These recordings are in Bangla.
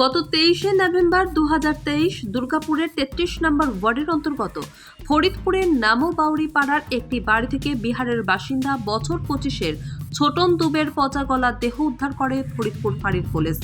গত তেইশে নভেম্বর দু হাজার তেইশ দুর্গাপুরের তেত্রিশ নম্বর ওয়ার্ডের অন্তর্গত ফরিদপুরের নামো বাউরি পাড়ার একটি বাড়ি থেকে বিহারের বাসিন্দা বছর পঁচিশের ছোটন দুবের পচা গলা দেহ উদ্ধার করে ফরিদপুর ফাঁড়ির পুলিশ।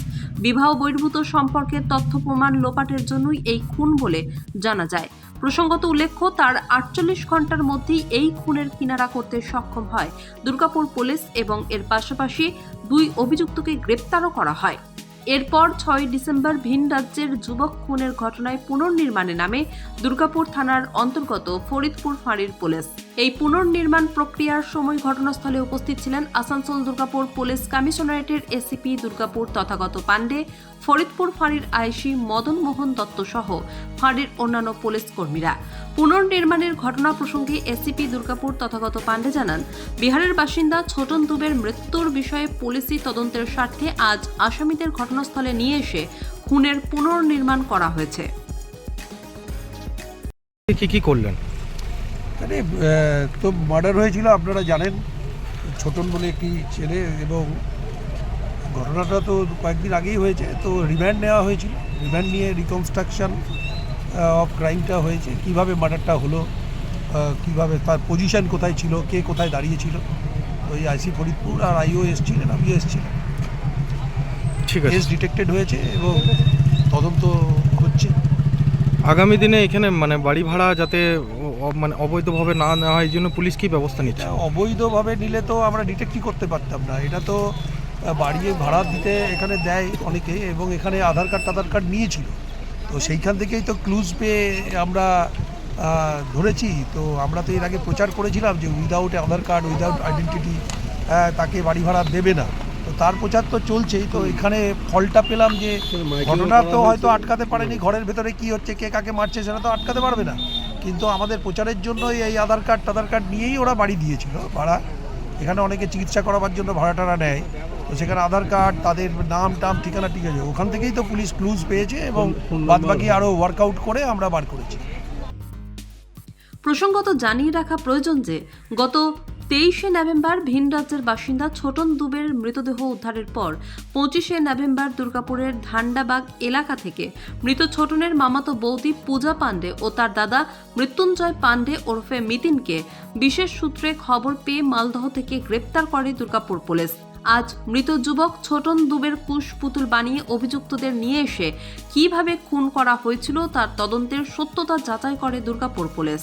বিবাহ বহির্ভূত সম্পর্কের তথ্য প্রমাণ লোপাটের জন্যই এই খুন বলে জানা যায়। প্রসঙ্গত উল্লেখ্য, তার আটচল্লিশ ঘণ্টার মধ্যেই এই খুনের কিনারা করতে সক্ষম হয় দুর্গাপুর পুলিশ এবং এর পাশাপাশি দুই অভিযুক্তকে গ্রেপ্তারও করা হয়। এরপর ছয় ডিসেম্বর ভিন রাজ্যের যুবক খুনের ঘটনায় পুনর্নির্মাণে নামে দুর্গাপুর থানার অন্তর্গত ফরিদপুর ফাঁড়ির পুলিশ। এই পুনর্নির্মাণ প্রক্রিয়ার সময় ঘটনাস্থলে উপস্থিত ছিলেন আসানসোল দুর্গাপুর পুলিশ কমিশনারেটের এসিপি দুর্গাপুর তথাগত পাণ্ডে, ফরিদপুর ফাঁড়ির আইসি মদন মোহন দত্ত সহ ফাঁড়ির অন্যান্য পুলিশ কর্মীরা। পুনর্নির্মাণের ঘটনা প্রসঙ্গে এসিপি দুর্গাপুর তথাগত পাণ্ডে জানান, বিহারের বাসিন্দা ছোটন দুবের মৃত্যুর বিষয়ে পুলিশি তদন্তের স্বার্থে আজ আসামিদের ঘটনাস্থলে নিয়ে এসে খুনের পুনর্নির্মাণ করা হয়েছে। কি কি করলেন? আরে তো মার্ডার হয়েছিল আপনারা জানেন ছোটন বলে একটি ছেলে এবং ঘটনাটা তো কয়েকদিন আগেই হয়েছে তো রিমান্ড নেওয়া হয়েছিল রিমান্ড নিয়ে রিকনস্ট্রাকশন অফ ক্রাইমটা হয়েছে কীভাবে মার্ডারটা হলো কীভাবে তার পজিশন কোথায় ছিল কে কোথায় দাঁড়িয়েছিল ওই আইসি ফরিদপুর আর আইও এসছিলেন আমিও এসছিলাম। ঠিক আছে। কেস ডিটেক্টেড হয়েছে এবং তদন্ত হচ্ছে। আগামী দিনে এখানে মানে বাড়ি ভাড়া যাতে মানে অবৈধভাবে না নেওয়া হয় এই জন্য পুলিশ কি ব্যবস্থা নিচ্ছে? অবৈধভাবে নিলে তো আমরা ডিটেক্টই করতে পারতাম না। এটা তো বাড়িয়ে ভাড়া দিতে এখানে দেয় অনেকে এবং এখানে আধার কার্ড টাধার কার্ড নিয়েছিল। তো সেইখান থেকেই তো ক্লুজ পেয়ে আমরা ধরেছি। তো আমরা তো এর আগে প্রচার করেছিলাম যে without Aadhaar card without identity তাকে বাড়ি ভাড়া দেবে না। তো তার প্রচার তো চলছেই। তো এখানে ফলটা পেলাম যে ঘটনা তো হয়তো আটকাতে পারেনি। ঘরের ভেতরে কি হচ্ছে কে কাকে মারছে সেটা তো আটকাতে পারবে না। কিন্তু আমাদের প্রচারের জন্য এই আধার কার্ড টাধার কার্ড নিয়েই ওরা বাড়ি দিয়েছিল ভাড়া। এখানে অনেকে চিকিৎসা করাবার জন্য ভাড়া টাড়া নেয়। তো সেখানে আধার কার্ড তাদের নাম টাম ঠিকানা ঠিক আছে। ওখান থেকেই তো পুলিশ ক্লুজ পেয়েছে এবং বাদবাকি আরও ওয়ার্কআউট করে আমরা বার করেছি। প্রসঙ্গত জানিয়ে রাখা প্রয়োজন যে গত তেইশে নভেম্বর ভিন রাজ্যের বাসিন্দা ছোটন দুবের মৃতদেহ উদ্ধারের পর পঁচিশে নভেম্বর দুর্গাপুরের ধান্ডাবাগ এলাকা থেকে মৃত ছোটনের মামাতো বৌদি পূজা পাণ্ডে ও তার দাদা মৃত্যুঞ্জয় পাণ্ডে ওরফে মিতিনকে বিশেষ সূত্রে খবর পেয়ে মালদহ থেকে গ্রেপ্তার করে দুর্গাপুর পুলিশ। আজ মৃত যুবক ছোটন দুবের কুশ পুতুল বানিয়ে অভিযুক্তদের নিয়ে এসে কীভাবে খুন করা হয়েছিল তার তদন্তের সত্যতা যাচাই করে Durgapur police.